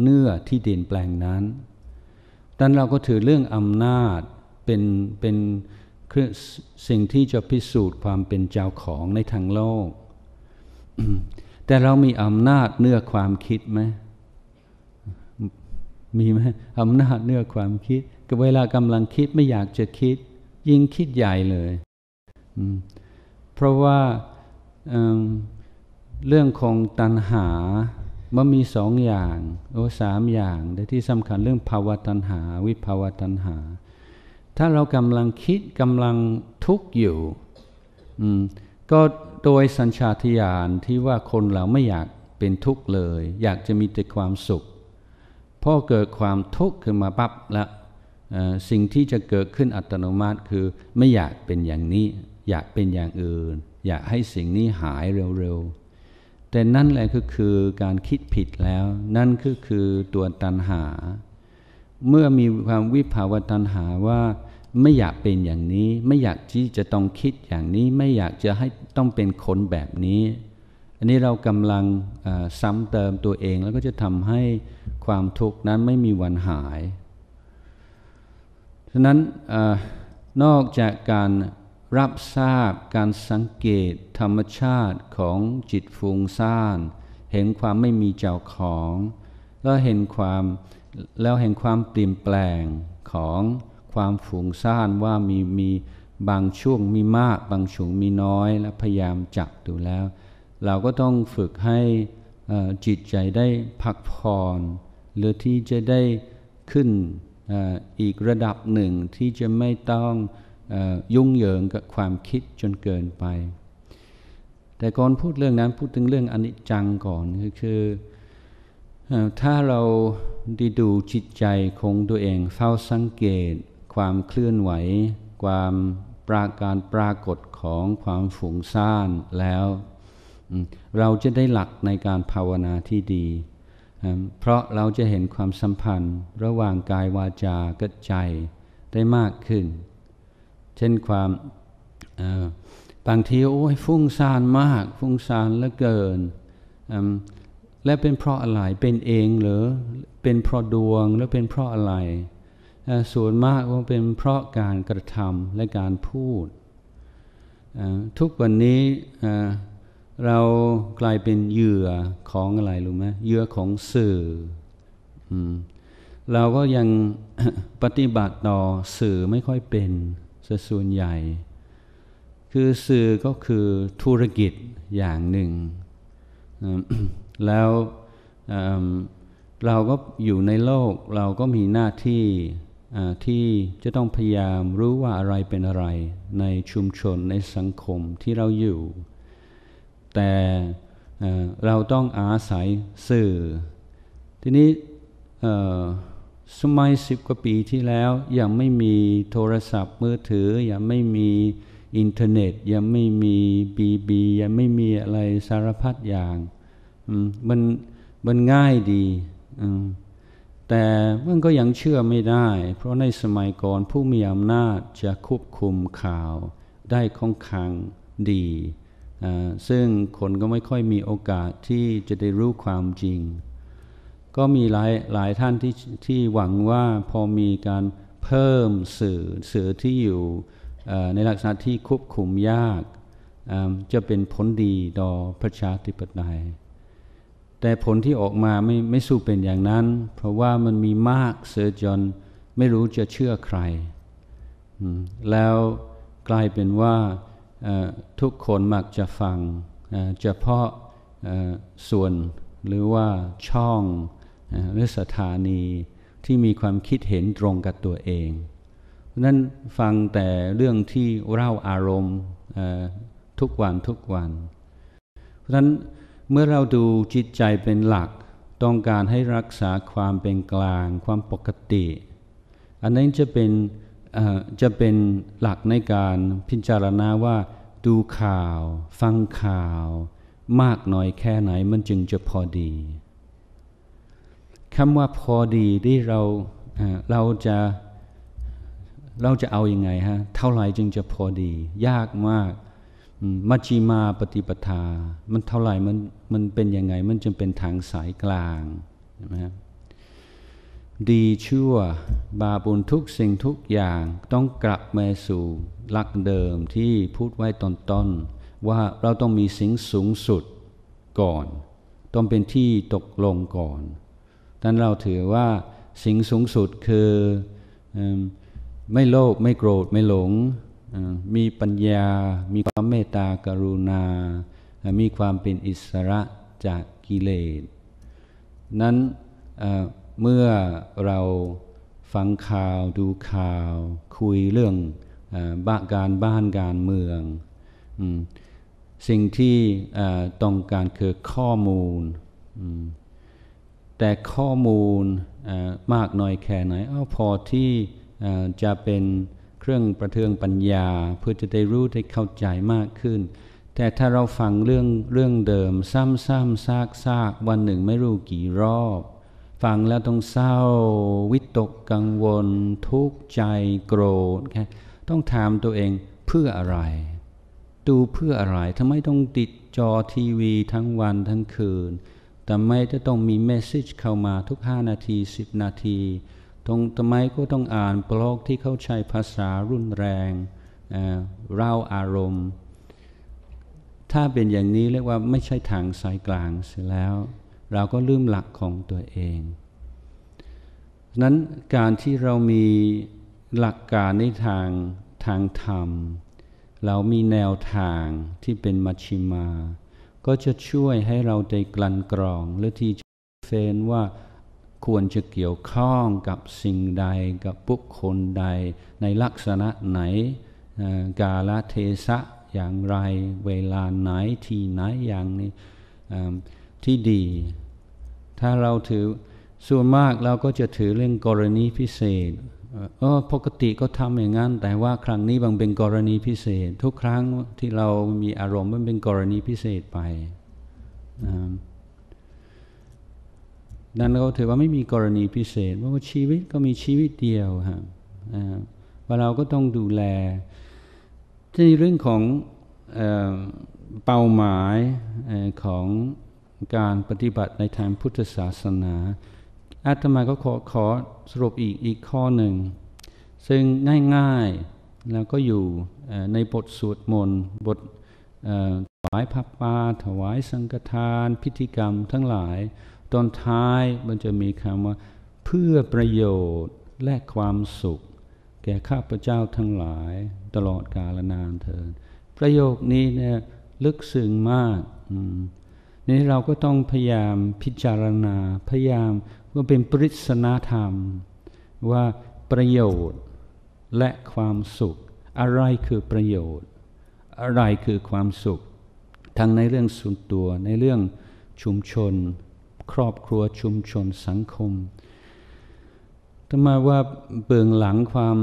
เนื้อที่ดินแปลงนั้นดังเราก็ถือเรื่องอำนาจเป็นเป็นสิ่งที่จะพิสูจน์ความเป็นเจ้าของในทางโลก แต่เรามีอำนาจเนื้อความคิดไหมมีไหมอำนาจเนื้อความคิดก็เวลากำลังคิดไม่อยากจะคิด ยิ่งคิดใหญ่เลย เพราะว่าเเรื่องของตัณหา มันมีสองอย่างโอ้สามอย่างแต่ที่สำคัญเรื่องภาวะตัณหา วิภาวะตัณหา ถ้าเรากำลังคิดกำลังทุกข์อยู่ก็โดยสัญชาตญาณที่ว่าคนเราไม่อยากเป็นทุกข์เลย อยากจะมีแต่ความสุขพอเกิดความทุกข์ขึ้นมาปั๊บแล้วสิ่งที่จะเกิดขึ้นอัตโนมัติคือไม่อยากเป็นอย่างนี้ อยากเป็นอย่างอื่น อยากให้สิ่งนี้หายเร็วๆ แต่นั่นแหละก็คือการคิดผิดแล้ว นั่นก็คือตัวตัณหา เมื่อมีความวิภาวตัณหาว่าไม่อยากเป็นอย่างนี้ ไม่อยากที่จะต้องคิดอย่างนี้ ไม่อยากจะให้ต้องเป็นคนแบบนี้ อันนี้เรากำลังซ้ำเติมตัวเองแล้วก็จะทำให้ความทุกข์นั้นไม่มีวันหาย ฉะนั้นอนอกจากการ รับทราบการสังเกตธรรมชาติของจิตฟุ้งซ่าน เห็นความไม่มีเจ้าของ แล้วเห็นความแล้วเห็นความเปลี่ยนแปลงของความฟุ้งซ่านว่ามีมีบางช่วงมีมาก บางช่วงมีน้อยและพยายามจับดูแล้ว เราก็ต้องฝึกให้จิตใจได้พักผ่อนหรือที่จะได้ขึ้นออีกระดับหนึ่งที่จะไม่ต้อง ยุ่งเหยิงกับความคิดจนเกินไป แต่ก่อนพูดเรื่องนั้นพูดถึงเรื่องอนิจจังก่อนก็คือถ้าเราดีดูจิตใจของตัวเองเฝ้าสังเกต ความเคลื่อนไหว ความปราการปรากฏของความฝูงซ่านแล้ว เราจะได้หลักในการภาวนาที่ดี เพราะเราจะเห็นความสัมพันธ์ระหว่างกายวาจากับใจได้มากขึ้น เช่นความบางทีโอ้ยฟุ้งซ่านมาก ฟุ้งซ่านเหลือเกิน และเป็นเพราะอะไรเป็นเองหรือเป็นเพราะดวงแล้วเป็นเพราะอะไรส่วนมากว่าเป็นเพราะการกระทำและการพูด ทุกวันนี้เรากลายเป็นเหยื่อของอะไรรู้ไหมเหยื่อของสื่อเราก็ยังปฏิบัติต่อสื่อไม่ค่อยเป็น ส่วนใหญ่ คือสื่อก็คือธุรกิจอย่างหนึ่ง แล้วเราก็อยู่ในโลกเราก็มีหน้าที่ที่จะต้องพยายามรู้ว่าอะไรเป็นอะไร ในชุมชนในสังคมที่เราอยู่ แต่เราต้องอาศัยสื่อ ทีนี้ สมัยสิบกว่าปีที่แล้ว ยังไม่มีโทรศัพท์มือถือ ยังไม่มีอินเทอร์เน็ต ยังไม่มีบีบียังไม่มีอะไรสารพัดอย่างมันมันง่ายดีแต่มันก็ยังเชื่อไม่ได้ เพราะในสมัยก่อนผู้มีอำนาจจะควบคุมข่าวได้ค่อนข้างดี ซึ่งคนก็ไม่ค่อยมีโอกาสที่จะได้รู้ความจริง ก็มีหลายหลายท่านที่ที่หวังว่าพอมีการเพิ่มสื่อสื่อที่อยู่ในลักษณะที่ควบคุมยากจะเป็นผลดีต่อประชาธิปไตยแต่ผลที่ออกมาไม่ไม่สู้เป็นอย่างนั้น เพราะว่ามันมีมากเสือจนไม่รู้จะเชื่อใคร แล้วกลายเป็นว่าทุกคนมักจะฟังเฉพาะส่วนหรือว่าช่อง หรือสถานีที่มีความคิดเห็นตรงกับตัวเองเพราะนั้นฟังแต่เรื่องที่เล่าอารมณ์ทุกวันทุกวัน เพราะฉะนั้นเมื่อเราดูจิตใจเป็นหลัก ต้องการให้รักษาความเป็นกลาง ความปกติ อันนั้นจะเป็นจะเป็นหลักในการพิจารณาว่าดูข่าว ฟังข่าว มากน้อยแค่ไหนมันจึงจะพอดี คำว่าพอดีที่เราเราจะเราจะเอาอยัางไงฮะเท่าไหร่จึงจะพอดี ยากมากมัชฌิมาปฏิปทา มันเท่าไหร่มันมันเป็นยังไง มันจึงเป็นทางสายกลางใช่ไหมครับดีชั่วบาบุญทุกสิ่งทุกอย่างต้องกลับมาสู่หลักเดิมที่พูดไว้ตอนต้น ว่าเราต้องมีสิ่งสูงสุดก่อน ต้องเป็นที่ตกลงก่อน นั้นเราถือว่าสิ่งสูงสุดคือไม่โลภไม่โกรธไม่หลง มีปัญญา มีความเมตตากรุณา มีความเป็นอิสระจากกิเลส นั้นเมื่อเราฟังข่าวดูข่าว คุยเรื่องบ้าการบ้านการเมือง สิ่งที่ต้องการคือข้อมูล แต่ข้อมูลมากน้อยแค่ไหนอาพอที่จะเป็นเครื่องประเทืองปัญญา เพื่อจะได้รู้ได้เข้าใจมากขึ้น แต่ถ้าเราฟังเรื่องเรื่องเดิม ซ้ำๆซากๆวันหนึ่งไม่รู้กี่รอบ ฟังแล้วต้องเศร้า วิตกกังวล ทุกข์ใจโกรธแค่ต้องถามตัวเองเพื่ออะไร ดูเพื่ออะไรทำไมต้องติดจอทีวีทั้งวันทั้งคืน แต่ไม่จะต้องมีเมสเซจเข้ามาทุกห้านาทีสิบนาทีตรงทำไมก็ต้องอ่านบล็อกที่เขาใช้ภาษารุนแรงเร่าอารมณ์ ถ้าเป็นอย่างนี้เรียกว่าไม่ใช่ทางสายกลางเสียแล้ว เราก็ลืมหลักของตัวเองนั้นการที่เรามีหลักการในทางทางธรรม เรามีแนวทางที่เป็นมัชชิมา ก็จะช่วยให้เราได้กลั่นกรองหรือที่เฟนว่าควรจะเกี่ยวข้องกับสิ่งใดกับบุคคลใด ในลักษณะไหนกาลเทศะอย่างไร เวลาไหนที่ไหนอย่างนี้ที่ดี ถ้าเราถือส่วนมากเราก็จะถือเรื่องกรณีพิเศษ เออปกติก็ทำอย่างนั้น แต่ว่าครั้งนี้บางเป็นกรณีพิเศษ ทุกครั้งที่เรามีอารมณ์มันเป็นกรณีพิเศษไปนั้นเราถือว่าไม่มีกรณีพิเศษเพราะว่าชีวิตก็มีชีวิตเดียวฮะว่าเราก็ต้องดูแลในเรื่องของเป้าหมายของการปฏิบัติในทางพุทธศาสนา อาตมาก็ขอขอสรุปอีกอีกข้อหนึ่ง ซึ่งง่ายๆแล้วก็อยู่ในบทสวดมนต์บทถวายพับปาถวายสังฆทาน พิธีกรรมทั้งหลาย ตอนท้ายมันจะมีคำว่าเพื่อประโยชน์และความสุข แก่ข้าพเจ้าทั้งหลายตลอดกาลนานเถิดประโยคนี้เนี่ยลึกซึ้งมาก นี่เราก็ต้องพยายามพิจารณา พยายามว่าเป็นปริศนาธรรม ว่าประโยชน์และความสุข อะไรคือประโยชน์ อะไรคือความสุข ทั้งในเรื่องส่วนตัวในเรื่องชุมชน ครอบครัวชุมชนสังคมถ้ามว่าเบื้องหลังความ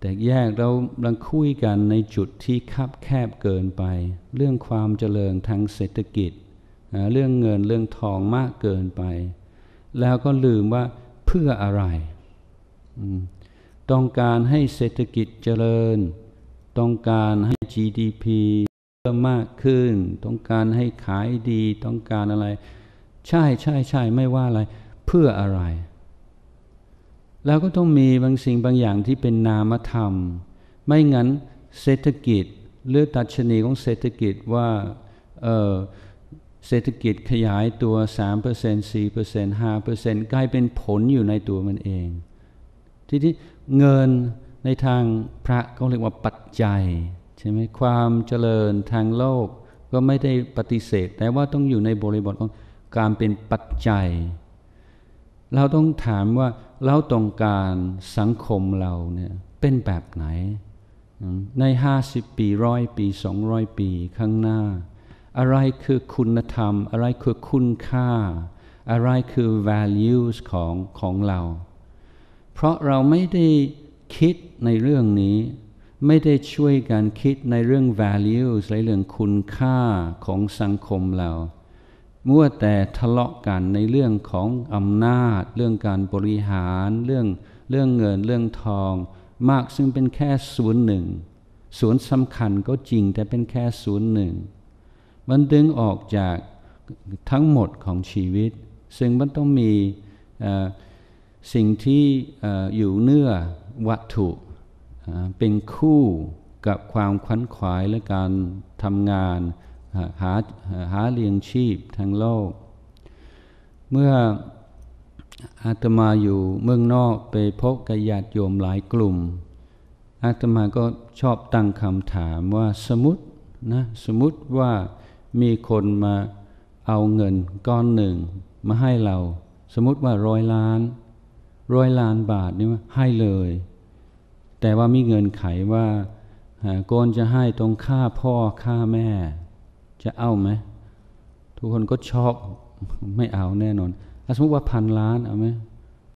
แตกแยกเราลังคุยกันในจุดที่คับแคบเกินไป เรื่องความเจริญทางเศรษฐกิจ เรื่องเงินเรื่องทองมากเกินไป แล้วก็ลืมว่าเพื่ออะไร ต้องการให้เศรษฐกิจเจริญ ต้องการให้ GDP เพิ่มมากขึ้น ต้องการให้ขายดีต้องการอะไร ใช่ใช่ใช่ไม่ว่าอะไร เพื่ออะไร แล้วก็ต้องมีบางสิ่งบางอย่างที่เป็นนามธรรม ไม่งั้นเศรษฐกิจหรือตัชนีของเศรษฐกิจว่าเเศรษฐกิจขยายตัว 3% 4% 5%กลายเป็นผลอยู่ในตัวมันเอง ทีนี้เงินในทางพระเขาเรียกว่าปัจจัยใช่ไหมความเจริญทางโลกก็ไม่ได้ปฏิเสธ แต่ว่าต้องอยู่ในบริบทของการเป็นปัจจัย เราต้องถามว่าเราต้องการสังคมเราเนี่ยเป็นแบบไหน ในห้าสิบปีร้อยปีสองร้อยปีข้างหน้า อะไรคือคุณธรรม อะไรคือคุณค่า อะไรคือ values ของของเรา เพราะเราไม่ได้คิดในเรื่องนี้ ไม่ได้ช่วยกันคิดในเรื่อง values ในเรื่องคุณค่าของสังคมเรามัวแต่ทะเลาะกันในเรื่องของอำนาจ เรื่องการบริหาร เรื่องเรื่องเงินเรื่องทอง มากซึ่งเป็นแค่ศูนย์หนึ่งศูนย์สำคัญก็จริงแต่เป็นแค่ศูนย์หนึ่ง มันดึงออกจากทั้งหมดของชีวิต ซึ่งมันต้องมีสิ่งที่อยู่เนื้อวัตถุเป็นคู่กับความขวัญขวายและการทำงานหาหาเลี้ยงชีพทั้งโลก เมื่ออาตมาอยู่เมืองนอกไปพบกับญาติโยมหลายกลุ่ม อาตมาก็ชอบตั้งคำถามว่าสมมตินะสมมติว่า มีคนมาเอาเงินก้อนหนึ่งมาให้เรา สมมติว่าร้อยล้านร้อยล้านบาทนี่ว่าให้เลย แต่ว่ามีเงินไขว่าก่อนจะให้ตรงค่าพ่อค่าแม่ จะเอาไหมทุกคนก็ช็อกไม่เอาแน่นอนสมมติว่าพันล้านเอาไหม